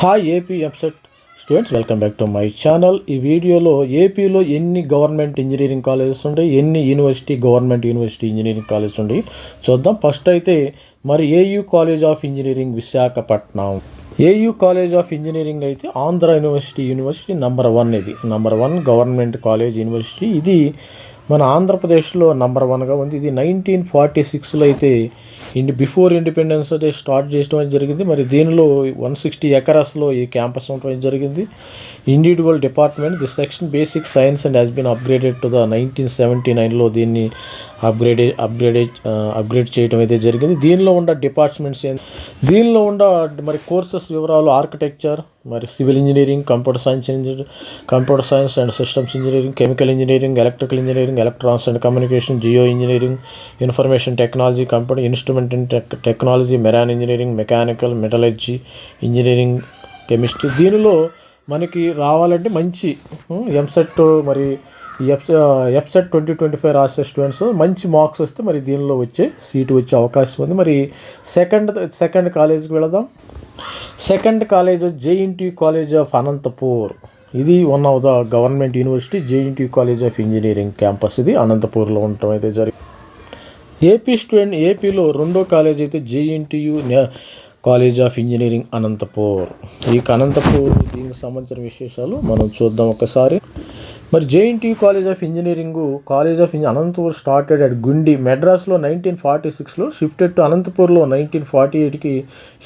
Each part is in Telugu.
Hi AP EAMCET students welcome back to my channel ఈ వీడియోలో ఏపీలో ఎన్ని గవర్నమెంట్ ఇంజనీరింగ్ కాలేజెస్ ఉంటాయి ఎన్ని university government university engineering colleges ఉంటాయి చూద్దాం. ఫస్ట్ అయితే మరి AU college of engineering Visakhapatnam. AU college of engineering అయితే Andhra university university number one ఇది. Number one government college university ఇది మన ఆంధ్రప్రదేశ్లో నంబర్ వన్గా ఉంది. ఇది నైన్టీన్ ఫార్టీ సిక్స్లో అయితే ఇండి బిఫోర్ ఇండిపెండెన్స్ అయితే స్టార్ట్ చేయడం అనేది జరిగింది. మరి దీనిలో వన్ సిక్స్టీ ఎకరాస్లో ఈ క్యాంపస్ ఉండడం అనేది జరిగింది. Individual department the section basic science and has been upgraded to the nineteen seventy నైన్లో దీన్ని అప్గ్రేడ్ అప్గ్రేడ్ అప్గ్రేడ్ చేయడం అయితే జరిగింది. దీనిలో ఉన్న డిపార్ట్మెంట్స్ దీనిలో ఉన్న మరి కోర్సెస్ వివరాలు ఆర్కిటెక్చర్ మరి civil engineering computer science engineer computer science and systems engineering chemical engineering electrical engineering electronics and communication geo engineering information technology computer instrument and tech technology Meron engineering mechanical metallurgy engineering chemistry దీనిలో మనకి రావాలంటే మంచి ఎంసెట్ మరి ఎఫ్ ఎఫ్సెట్ ట్వంటీ ట్వంటీ ఫైవ్ రాసే స్టూడెంట్స్ మంచి మార్క్స్ వస్తే మరి దీనిలో వచ్చే సీటు వచ్చే అవకాశం ఉంది. మరి సెకండ్ సెకండ్ కాలేజ్కి వెళదాం. Second college JNT college of Anantapur. ఇది one of the government university JNT college of engineering campus ఇది. అనంతపూర్లో ఉండటం అయితే జరిగింది ఏపీ స్టూడెంట్ ఏపీలో రెండో కాలేజ్ అయితే JNTU college of engineering Anantapur. ఈ అనంతపూర్ దీనికి సంబంధించిన విశేషాలు మనం చూద్దాం ఒకసారి. మరి JNT college of engineering college of Anantapur started at Guindy మెడ్రాస్లో నైన్టీన్ ఫార్టీ సిక్స్లో షిఫ్టెడ్ టు అనంతపూర్లో నైన్టీన్ ఫార్టీ ఎయిట్కి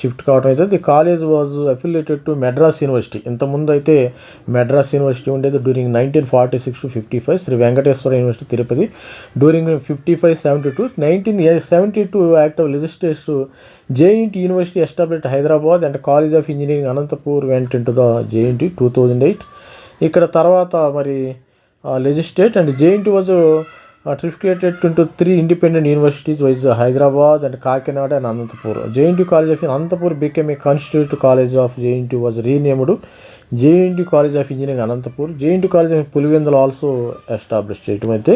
షిఫ్ట్ కావడం అయితే the college was affiliated to Madras university ఇంతకుముందు అయితే మెడ్రాస్ యూనివర్సిటీ ఉండేది during nineteen forty six to fifty five Sri Venkateswara university Tirupati. During fifty five seventy two nineteen seventy two act of legislators JNT university established Hyderabad and college of engineering Anantapur went into the JNT two thousand eight ఇక్కడ తర్వాత మరి legislate and JNT was trifurcated to three independent universities viz Hyderabad and Kakinada and Anantapur JNT college of Anantapur became a constitute college of JNT was renamed JNT college of engineering Anantapur JNT college of Pulivendula also establish చేయటం అయితే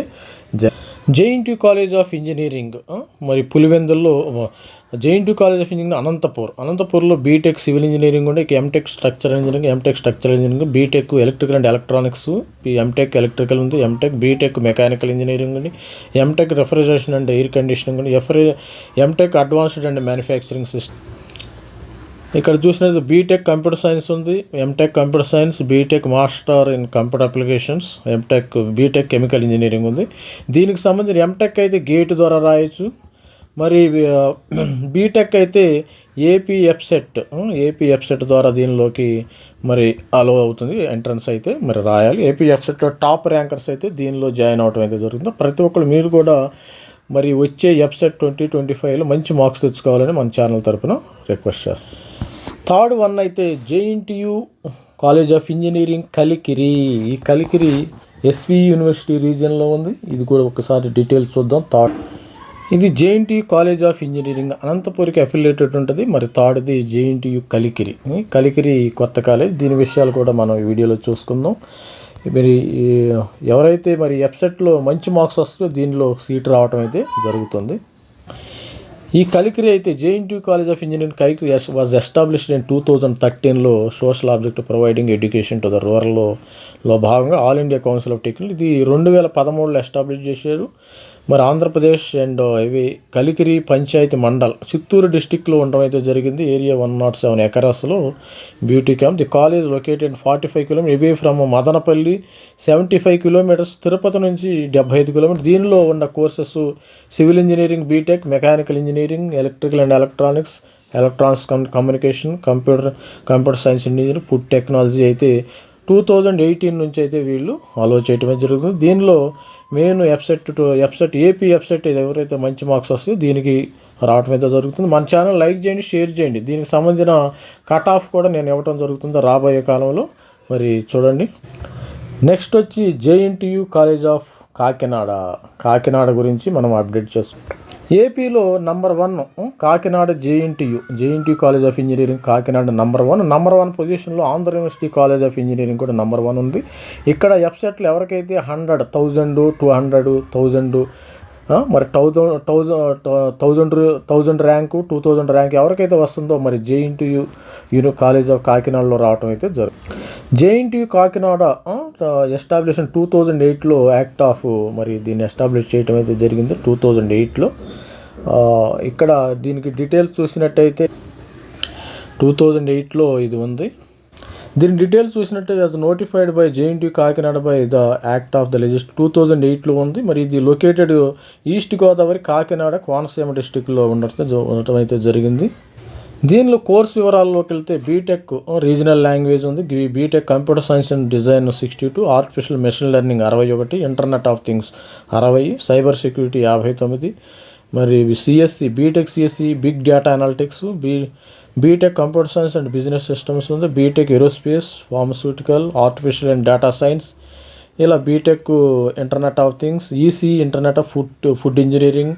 జేఎన్టీ కాలేజ్ ఆఫ్ ఇంజనీరింగ్ మరి పులివెందుల్లో JNT college of engineering Anantapur. అనంతపూర్లో బీటెక్ సివిల్ ఇంజనీరింగ్ ఉండే MTech structure engineering MTech structure engineering BTech electrical and electronics MTech electrical ఉంది ఎంటెక్ బీటెక్ మెకానికల్ ఇంజనీరింగ్ ఉంది MTech refrigeration and air conditioning ఉంది ఎఫ్రి MTech advanced and manufacturing system ఇక్కడ చూసినది బీటెక్ కంప్యూటర్ సైన్స్ ఉంది MTech computer science BTech master in computer applications MTech BTech chemical engineering ఉంది. దీనికి సంబంధించి ఎంటెక్ అయితే గేట్ ద్వారా రాయొచ్చు. మరి బీటెక్ అయితే ఏపీ ఎఫ్సెట్ ఏపీ ఎఫ్సెట్ ద్వారా దీనిలోకి మరి అలో అవుతుంది. ఎంట్రన్స్ అయితే మరి రాయాలి. ఏపీ ఎఫ్సెట్లో టాప్ ర్యాంకర్స్ అయితే దీనిలో జాయిన్ అవడం అయితే జరుగుతుంది. ప్రతి ఒక్కరు మీరు కూడా మరి వచ్చే ఎఫ్సెట్ ట్వంటీ ట్వంటీ ఫైవ్లో మంచి మార్క్స్ తెచ్చుకోవాలని మన ఛానల్ తరపున రిక్వెస్ట్ చేస్తాం థర్డ్ వన్ అయితే JNTU college of engineering Kalikiri ఈ కలికిరి ఎస్వి యూనివర్సిటీ రీజియన్లో ఉంది. ఇది కూడా ఒకసారి డీటెయిల్స్ చూద్దాం. థర్డ్ ఇది జేఎన్టీ కాలేజ్ ఆఫ్ ఇంజనీరింగ్ అనంతపూర్కి అఫిలియేటెడ్ ఉంటుంది. మరి థర్డ్ది జేఎన్టీయు కలికిరి. కలికిరి కొత్త కాలేజ్. దీని విషయాలు కూడా మనం వీడియోలో చూసుకుందాం. మరి ఎవరైతే మరి ఎఫ్సెట్లో మంచి మార్క్స్ వస్తుందో దీనిలో సీట్ రావడం అయితే జరుగుతుంది. ఈ కలికిరి అయితే JNT college of engineering Kalikiri was established in two thousand థర్టీన్లో social object providing education to the రూరల్లో భాగంగా all India council of technic ఇది రెండు వేల పదమూడులో ఎస్టాబ్లిష్ చేశారు. మరి ఆంధ్రప్రదేశ్ అండ్ ఇవి కలికిరి పంచాయతీ మండల్ చిత్తూరు డిస్టిక్లో ఉండడం అయితే జరిగింది. Area one nought seven ఎకరాస్లో beauty camp. The college located forty five kilometre away from Madanapalle seventy five kilometres Tirupati నుంచి డెబ్బై ఐదు కిలోమీటర్ దీనిలో ఉన్న courses civil engineering BTech mechanical engineering electrical and electronics electronics communication computer computer science engineering food technology అయితే టూ థౌజండ్ ఎయిటీన్ నుంచి అయితే వీళ్ళు ఆలో చేయటమే జరుగుతుంది. దీనిలో main EAPCET to EAPCET AP EAPCET ఎవరైతే మంచి మార్క్స్ వస్తాయో దీనికి రావటం అయితే జరుగుతుంది. మన ఛానల్ లైక్ చేయండి షేర్ చేయండి. దీనికి సంబంధించిన కట్ ఆఫ్ కూడా నేను ఇవ్వటం జరుగుతుంది రాబోయే కాలంలో? మరి చూడండి. నెక్స్ట్ వచ్చి JNTU college of Kakinada. Kakinada గురించి మనం అప్డేట్ చేస్తాం ఏపీలో number one Kakinada JNTU JNTU college of engineering Kakinada number one. Number one పొజిషన్లో Andhra university college of engineering కూడా నంబర్ వన్ ఉంది. ఇక్కడ ఎఫ్సెట్లు ఎవరికైతే hundred thousand two hundred thousand మరి thousand thousand thousand thousand rank two thousand rank ఎవరికైతే వస్తుందో మరి జేఎన్టీయు యూని కాలేజ్ ఆఫ్ కాకినాడలో రావటం అయితే జరుగుతుంది JNTU Kakinada establishment two thousand ఎయిట్లో యాక్ట్ ఆఫ్ మరి దీన్ని ఎస్టాబ్లిష్ చేయటం అయితే జరిగింది టూ థౌజండ్ ఎయిట్లో ఇక్కడ దీనికి డీటెయిల్స్ చూసినట్టయితే టూ థౌజండ్ ఎయిట్లో ఇది ఉంది. దీని డీటెయిల్స్ చూసినట్టే as notified by JNT Kakinada by the act of the legist two thousand ఎయిట్లో ఉంది. మరి ఇది లొకేటెడ్ ఈస్ట్ గోదావరి కాకినాడ కోనసీమ డిస్టిక్లో ఉండటం ఉండటం అయితే జరిగింది. దీనిలో కోర్స్ వివరాల్లోకి వెళ్తే బీటెక్ రీజనల్ లాంగ్వేజ్ ఉంది. BTech computer science and design sixty two artificial machine learning అరవై ఒకటి ఇంటర్నెట్ ఆఫ్ థింగ్స్ అరవై సైబర్ సెక్యూరిటీ యాభై తొమ్మిది. మరి CSC BTech CSC big data analytics B BTech computer science and business systems ఉంది BTech aerospace pharmaceutical artificial and data science ఇలా BTech internet of things EC internet of food food engineering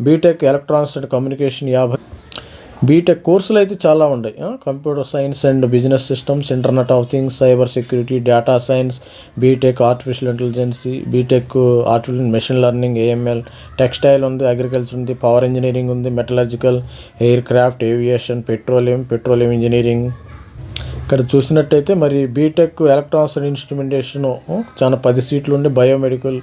BTech electronics and communication యాభై బీటెక్ కోర్సులు అయితే చాలా ఉన్నాయి computer science and business systems internet of things cyber security data science BTech artificial intelligence BTech artificial machine learning AML textile ఉంది అగ్రికల్చర్ ఉంది పవర్ ఇంజనీరింగ్ ఉంది metallurgical aircraft aviation petroleum petroleum engineering ఇక్కడ చూసినట్టయితే మరి బీటెక్ ఎలక్ట్రానిక్స్ అండ్ ఇన్స్ట్రుమెంటేషన్ చాలా పది సీట్లు ఉండి. Biomedical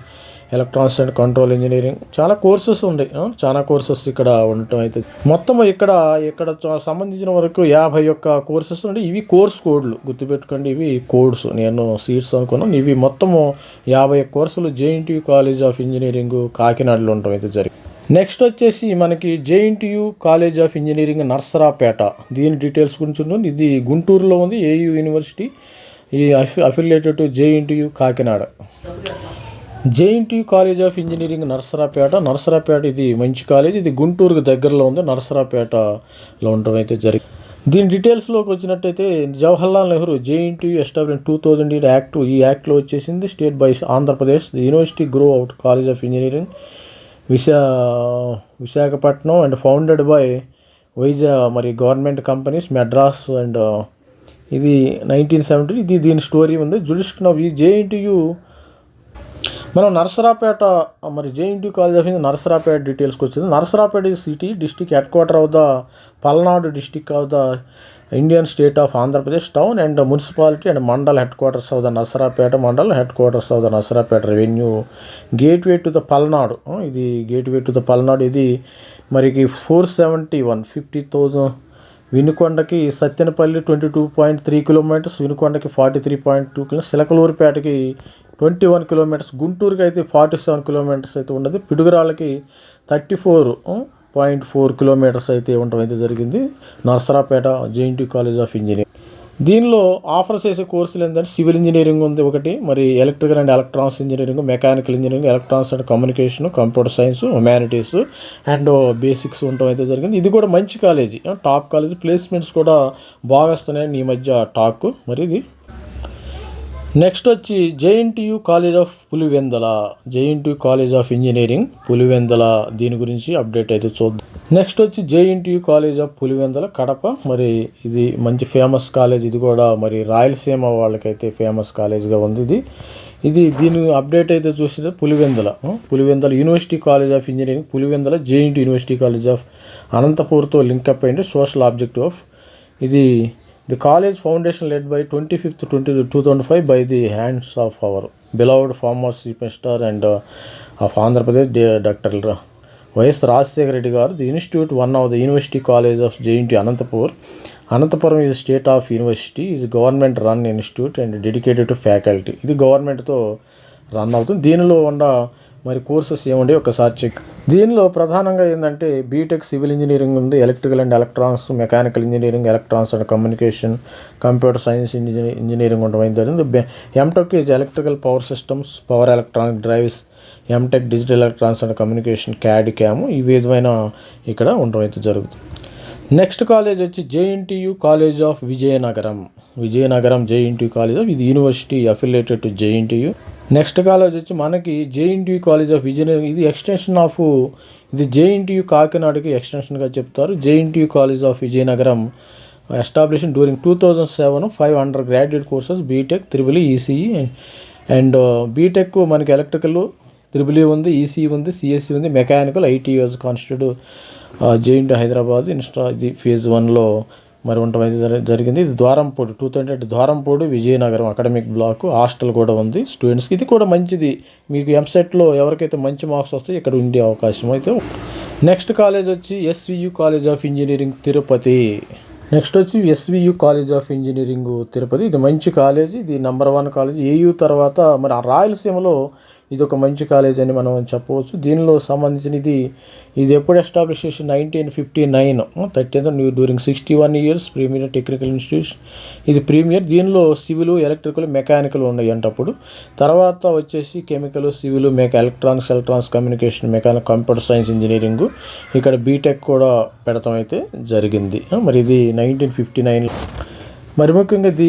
electronics and control engineering చాలా కోర్సెస్ ఉన్నాయి చాలా కోర్సెస్ ఇక్కడ ఉండటం అయితే. మొత్తం ఇక్కడ ఇక్కడ సంబంధించిన వరకు యాభై ఒక్క కోర్సెస్ ఉండి ఇవి కోర్స్ కోడ్లు గుర్తుపెట్టుకోండి ఇవి కోడ్స్ నేను సీట్స్ అనుకున్నాను ఇవి మొత్తము యాభై కోర్సులు జేఎన్టీయూ కాలేజ్ ఆఫ్ ఇంజనీరింగ్ కాకినాడలో ఉండటం అయితే జరిగింది. నెక్స్ట్ వచ్చేసి మనకి JNTU college of engineering Narasaraopet. దీని డీటెయిల్స్ గురించి ఉంటుంది. ఇది గుంటూరులో ఉంది. ఏయూ యూనివర్సిటీ ఈ అఫి affiliated to JNTU Kakinada. JNTU college of engineering Narasaraopet Narasaraopet ఇది మంచి కాలేజ్. ఇది గుంటూరుకు దగ్గరలో ఉంది. నర్సరాపేటలో ఉండటం అయితే జరిగింది దీని డీటెయిల్స్లోకి వచ్చినట్టయితే Jawaharlal Nehru JNTU establish two thousand eight act. ఈ యాక్ట్లో వచ్చేసింది state by Andhra Pradesh university grow out college of engineering విశా Visakhapatnam and founded by వైజా మరి గవర్నమెంట్ కంపెనీస్ మెడ్రాస్ అండ్ ఇది నైన్టీన్ సెవెంటీ. ఇది దీని స్టోరీ ఉంది. జుడిస్ట్ నవ్ ఈ జేఎన్టీయూ మనం నరసరాపేట మరి JNT college of engineering Narasaraopet డీటెయిల్స్కి వచ్చింది. నరసరాపేట ఈ city district headquarter of the Palnadu district of the Indian state of Andhra Pradesh town and municipality and mandal headquarters of the Narasaraopet mandal headquarters of the Narasaraopet revenue gateway to the Palnadu. ఇది ఇది గేట్వే టు ద పల్నాడు. ఇది మరికి four seventy one fifty thousand వినుకొండకి Sattenapalli twenty two point three kilometres వినుకొండకి forty three point two kilo సిలకలూరుపేటకి twenty one kilometres గుంటూరుకి అయితే ఫార్టీ సెవెన్ కిలోమీటర్స్ అయితే ఉండదు. పిడుగురాళ్ళకి thirty four point four kilometres అయితే ఉండటం అయితే జరిగింది. Narasaraopet JNT college of engineering. దీనిలో ఆఫర్ చేసే కోర్సులు ఏంటంటే సివిల్ ఇంజనీరింగ్ ఉంది ఒకటి మరి electrical and electronics engineering mechanical engineering electronics and communication computer science humanities and basics ఉండటం అయితే జరిగింది. ఇది కూడా మంచి కాలేజీ టాప్ కాలేజీ ప్లేస్మెంట్స్ కూడా బాగా వస్తున్నాయని ఈ మధ్య టాక్ మరి ఇది నెక్స్ట్ వచ్చి JNTU college of Pulivendula JNTU college of engineering Pulivendula దీని గురించి అప్డేట్ అయితే చూద్దాం. నెక్స్ట్ వచ్చి JNTU college of Pulivendula Kadapa. మరి ఇది మంచి ఫేమస్ కాలేజ్ ఇది కూడా మరి రాయలసీమ వాళ్ళకైతే ఫేమస్ కాలేజ్గా ఉంది ఇది. ఇది దీని అప్డేట్ అయితే చూస్తే Pulivendula Pulivendula university college of engineering Pulivendula JNT university college of అనంతపూర్తో link up అయింది. సోషల్ ఆబ్జెక్టివ్ ఆఫ్ ఇది the college foundation led by twenty fifth twenty two thousand five by the hands of our beloved former chief minister and of Andhra Pradesh doctor YS Rajasekhara Reddy garu the institute one of the university college of JNT Anantapur Anantapuram is state of university is government run institute and dedicated to faculty ఇది గవర్నమెంట్తో రన్ అవుతుంది. దీనిలో ఉన్న మరి కోర్సెస్ ఏముండే? ఒకసారి చెక్. దీనిలో ప్రధానంగా ఏంటంటే బీటెక్ సివిల్ ఇంజనీరింగ్ ఉంది electrical and electronics mechanical engineering electronics and communication computer science engineering engineering ఉండడం జరిగింది. MTech is electrical power systems power electronic drives MTech digital electronics and communication CAD CAM ఈ విధమైన ఇక్కడ ఉండడం అయితే జరుగుతుంది. నెక్స్ట్ కాలేజ్ వచ్చి JNTU college of Vizianagaram. Vizianagaram JNTU college of ఇది university affiliated to JNTU next college వచ్చి మనకి జేఎన్టీయూ కాలేజ్ ఆఫ్ విజయనగరం ఇది ఎక్స్టెన్షన్ ఆఫ్ ఇది జేఎన్టీయూ కాకినాడకి ఎక్స్టెన్షన్గా చెప్తారు. JNTU college of Vizianagaram establishment during two thousand seven five undergraduate courses BTech triple ECE and BTech మనకి ఎలక్ట్రికల్ త్రిబుల్ ఉంది ఈసీ ఉంది సిఎస్సి ఉంది mechanical IT was constitute JNT Hyderabad Insta ఇది ఫేజ్ వన్లో మరి ఉండటం అయితే జరిగింది. ఇది Dwarapudi two thousand Dwarapudi Vizianagaram academic block. Hostel కూడా ఉంది. స్టూడెంట్స్కి ఇది కూడా మంచిది. మీకు ఎంసెట్లో ఎవరికైతే మంచి మార్క్స్ వస్తాయో ఇక్కడ ఉండే అవకాశం అయితే నెక్స్ట్ కాలేజ్ వచ్చి SVU college of engineering Tirupati. Next వచ్చి SVU college of engineering Tirupati. ఇది మంచి కాలేజ్. ఇది నెంబర్ వన్ కాలేజ్. ఏయూ తర్వాత మరి ఆ రాయలసీమలో ఇది ఒక మంచి కాలేజ్ అని మనం చెప్పవచ్చు. దీనిలో సంబంధించిన ఇది ఇది ఎప్పుడు ఎస్టాబ్లిష్ చేసి nineteen fifty nine thirteenth new during sixty one years premier technical institutes ఇది ప్రీమియర్ దీనిలో సివిల్ ఎలక్ట్రికల్ మెకానికల్ ఉన్నాయి అంటప్పుడు తర్వాత వచ్చేసి chemical civil mecha electronics electronics communication mechanic computer science engineering ఇక్కడ బీటెక్ కూడా పెడతాం అయితే జరిగింది. మరి ఇది నైన్టీన్ ఫిఫ్టీ నైన్లో మరి ముఖ్యంగా the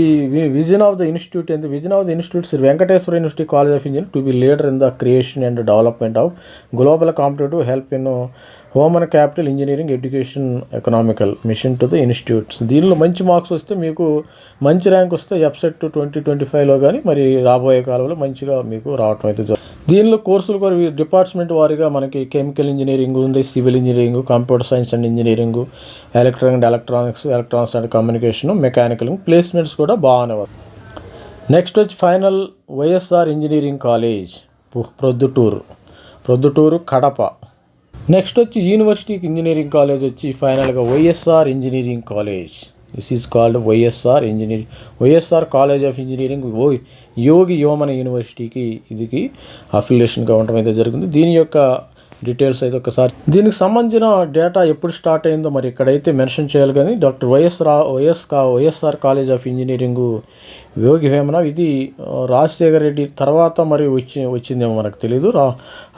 vision of the institute and vision of the institute Shri Venkateswara university college of engineering to be leader in the creation and development of global competitive help in home and capital engineering education economical mission to the institutes దీనిలో మంచి మార్క్స్ వస్తే మీకు మంచి ర్యాంక్ వస్తే ఎఫ్సెట్ ట్వంటీ ట్వంటీ ఫైవ్లో కానీ మరి రాబోయే కాలంలో మంచిగా మీకు రావటం అయితే జరుగుతుంది. దీనిలో కోర్సులు కూడా డిపార్ట్మెంట్ వారీగా మనకి కెమికల్ ఇంజనీరింగ్ ఉంది civil engineering computer science and engineering electronic and electronics electronics and communication mechanical placements కూడా బాగానే వస్తాయి. నెక్స్ట్ వచ్చి final YSR engineering college Proddatur Proddatur Kadapa. Next వచ్చి యూనివర్సిటీకి ఇంజనీరింగ్ కాలేజ్ వచ్చి ఫైనల్గా YSR engineering college. This is called YSR engineering YSR college of engineering ఓ యోగి యోమన యూనివర్సిటీకి ఇదికి అఫిలియేషన్గా ఉండటం అయితే జరిగింది. దీని యొక్క డీటెయిల్స్ అయితే ఒకసారి దీనికి సంబంధించిన డేటా ఎప్పుడు స్టార్ట్ అయిందో మరి ఇక్కడైతే మెన్షన్ చేయాలి కానీ డాక్టర్ వైఎస్ రా వైఎస్ కా YSR college of engineering Yogi Vemana ఇది రాజశేఖర రెడ్డి తర్వాత మరి వచ్చి వచ్చిందేమో మనకు తెలియదు రా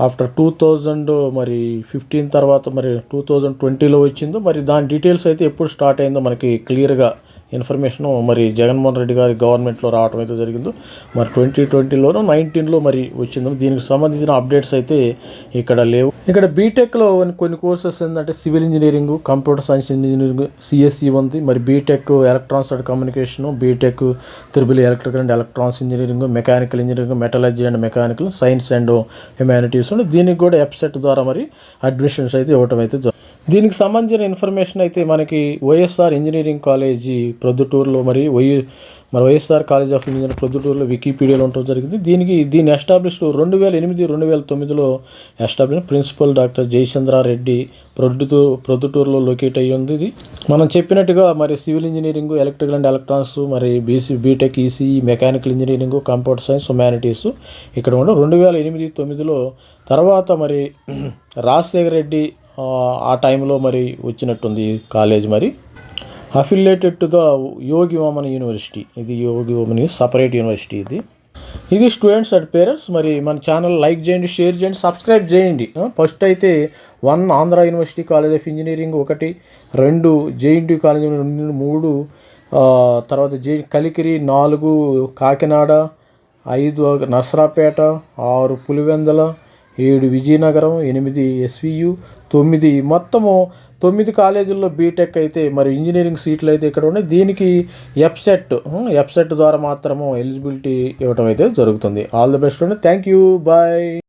ఆఫ్టర్ టూ థౌజండ్ మరి ఫిఫ్టీన్ తర్వాత మరి టూ థౌజండ్ ట్వంటీలో వచ్చిందో మరి దాని డీటెయిల్స్ అయితే ఎప్పుడు స్టార్ట్ అయిందో మనకి క్లియర్గా ఇన్ఫర్మేషన్ మరి జగన్మోహన్ రెడ్డి గారి గవర్నమెంట్లో రావడం అయితే జరిగిందో. మరి ట్వంటీ ట్వంటీలోనూ నైన్టీన్లో మరి వచ్చిందో. దీనికి సంబంధించిన అప్డేట్స్ అయితే ఇక్కడ లేవు. ఇక్కడ బీటెక్లో కొన్ని కోర్సెస్ ఏంటంటే civil engineering computer science engineering CSC ఉంది. మరి BTech electronics and communication BTech triple electrical and electronics engineering mechanical engineering metallurgy and mechanical science and humanities ఉంది. దీనికి కూడా వెబ్సైట్ ద్వారా మరి అడ్మిషన్స్ అయితే ఇవ్వటం అయితే జరుగుతుంది. దీనికి సంబంధించిన ఇన్ఫర్మేషన్ అయితే మనకి వైఎస్ఆర్ ఇంజనీరింగ్ కాలేజీ ప్రొద్దుటూరులో మరి వై మరి వైఎస్ఆర్ కాలేజ్ ఆఫ్ ఇంజనీరింగ్ ప్రొద్దుటూరులో వికీపీడియాలో ఉండటం జరిగింది. దీనికి దీన్ని ఎస్టాబ్లిష్ రెండు వేల ఎనిమిది రెండు వేల తొమ్మిదిలో ఎస్టాబ్లిష్ ప్రిన్సిపల్ డాక్టర్ జయచంద్రారెడ్డి ప్రొద్దుటూ ప్రొద్దుటూరులో లొకేట్ అయ్యి ఉంది ఇది. మనం చెప్పినట్టుగా మరి civil engineering electrical and electronics మరి BC BTech EC mechanical engineering computer science humanities ఇక్కడ ఉండే రెండు వేల ఎనిమిది తొమ్మిదిలో తర్వాత మరి రాజశేఖర రెడ్డి ఆ, టైంలో మరి వచ్చినట్టుంది కాలేజ్ మరి. Affiliated to the Yogi Vemana university ఇది యోగి వామన్ సపరేట్ యూనివర్సిటీ ఇది. ఇది స్టూడెంట్స్ అండ్ పేరెంట్స్ మరి మన ఛానల్ లైక్ చేయండి షేర్ చేయండి సబ్స్క్రైబ్ చేయండి. ఫస్ట్ అయితే one Andhra university college of engineering ఒకటి రెండు జేఎన్టీ కాలేజ్ రెండు మూడు తర్వాత జే కలికిరి నాలుగు కాకినాడ ఐదు నర్సరాపేట ఆరు పులివెందల ఏడు విజయనగరం ఎనిమిది ఎస్వియు తొమ్మిది మొత్తము తొమ్మిది కాలేజీల్లో బీటెక్ అయితే మరి ఇంజనీరింగ్ సీట్లు అయితే ఇక్కడ ఉన్నాయి. దీనికి ఎఫ్సెట్ ఎఫ్సెట్ ద్వారా మాత్రము ఎలిజిబిలిటీ ఇవ్వడం అయితే జరుగుతుంది. All the best thank you bye